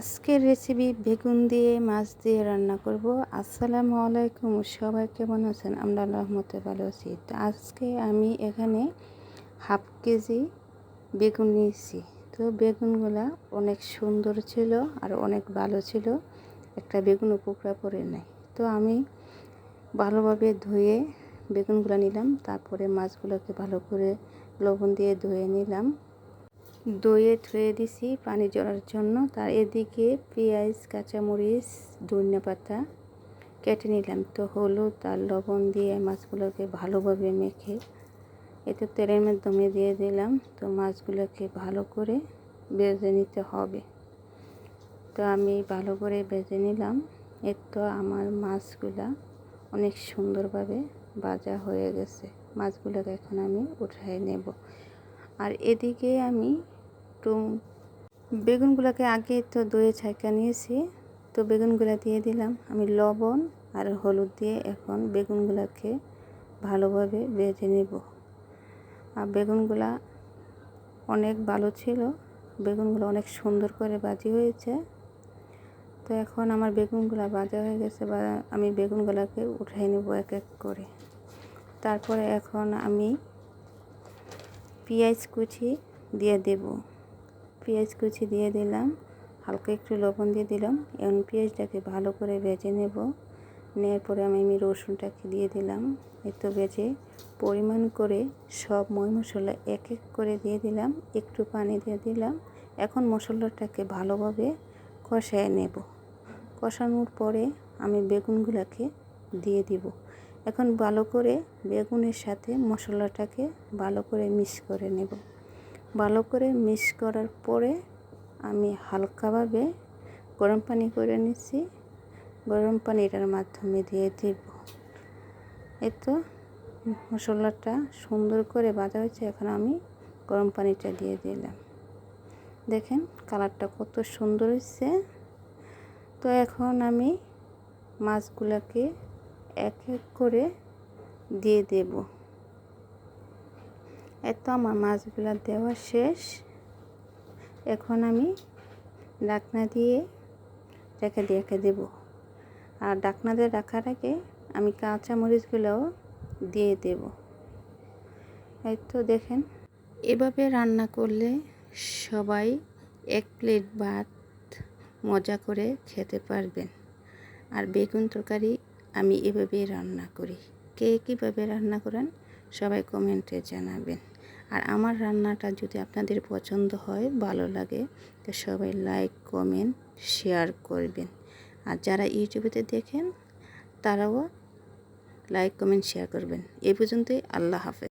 আজকের রেসিপি বেগুন দিয়ে, মাছ দিয়ে রান্না করব। আসসালামু আলাইকুম, সবাই কেমন আছেন? আমরা রহমতে ভালো আছি। তো আজকে আমি এখানে হাফ কেজি বেগুন নিয়েছি। তো বেগুনগুলা অনেক সুন্দর ছিল আর অনেক ভালো ছিল। একটা বেগুন উপকরা পরে নেয় তো আমি ভালোভাবে ধুয়ে বেগুনগুলো নিলাম। তারপরে মাছগুলোকে ভালো করে লবণ দিয়ে ধুয়ে নিলাম। দইয়ে ধুয়ে দিছি পানি জড়ার জন্য। তার এদিকে পেঁয়াজ, কাঁচামরিচ, ধনিয়া পাতা কেটে নিলাম। তো হলুদ আর লবণ দিয়ে মাছগুলোকে ভালোভাবে মেখে, এতে তেলের মাধ্যমে দিয়ে দিলাম। তো মাছগুলোকে ভালো করে বেজে নিতে হবে। তো আমি ভালো করে বেজে নিলাম। এর তো আমার মাছগুলা অনেক সুন্দরভাবে ভাজা হয়ে গেছে। মাছগুলোকে এখন আমি উঠাই নেব। আর এদিকে আমি একটু বেগুনগুলোকে আগে তো দইয়ে ছাইকা নিয়েছি। তো বেগুনগুলো দিয়ে দিলাম। আমি লবণ আর হলুদ দিয়ে এখন বেগুনগুলোকে ভালোভাবে বেজে নেব। আর বেগুনগুলা অনেক ভালো ছিল। বেগুনগুলো অনেক সুন্দর করে বাজি হয়েছে। তো এখন আমার বেগুনগুলো ভাজা হয়ে গেছে বা আমি বেগুনগুলোকে উঠাই নেব এক এক করে। তারপরে এখন আমি পেঁয়াজ কুচি দিয়ে দেব। পেঁয়াজ কুচি দিয়ে দিলাম, হালকা একটু লবণ দিয়ে দিলাম। এবং পেঁয়াজটাকে ভালো করে ভেজে নেব। নেওয়ার পরে আমি আমি রসুনটাকে দিয়ে দিলাম। একটু ভেজে পরিমাণ করে সব ময় মশলা এক এক করে দিয়ে দিলাম। একটু পানি দিয়ে দিলাম। এখন মশলাটাকে ভালোভাবে কষায় নেব। কষানোর পরে আমি বেগুনগুলোকে দিয়ে দিব। এখন ভালো করে বেগুনের সাথে মশলাটাকে ভালো করে মিক্স করে নেব। ভালো করে মিক্স করার পরে আমি হালকাভাবে গরম পানি করে নিচ্ছি। গরম পানিটার মাধ্যমে দিয়ে দেব। এতো মশলাটা সুন্দর করে বাজা হয়েছে, এখন আমি গরম পানিটা দিয়ে দিলাম। দেখেন কালারটা কত সুন্দর হয়েছে। তো এখন আমি মাছগুলোকে এক এক করে দিয়ে দেব। এত আমার মাছগুলো দেওয়া শেষ। এখন আমি ডাকনা দিয়ে রেখে রেখে দেব। আর ডাকনা দিয়ে রাখার আগে আমি কাঁচা মরিচগুলোও দিয়ে দেব। এই তো দেখেন, এভাবে রান্না করলে সবাই এক প্লেট ভাত মজা করে খেতে পারবেন। আর বেগুন তরকারি আমি এভাবেই রান্না করি। কে কীভাবে রান্না করেন? সবাই কমেন্টে জানাবেন। আর আমার রান্নাটা যদি আপনাদের পছন্দ হয়, ভালো লাগে, তো সবাই লাইক, কমেন্ট, শেয়ার করবেন। আর যারা ইউটিউবেতে দেখেন, তারাও লাইক, কমেন্ট, শেয়ার করবেন। এই পর্যন্তই, আল্লাহ হাফেজ।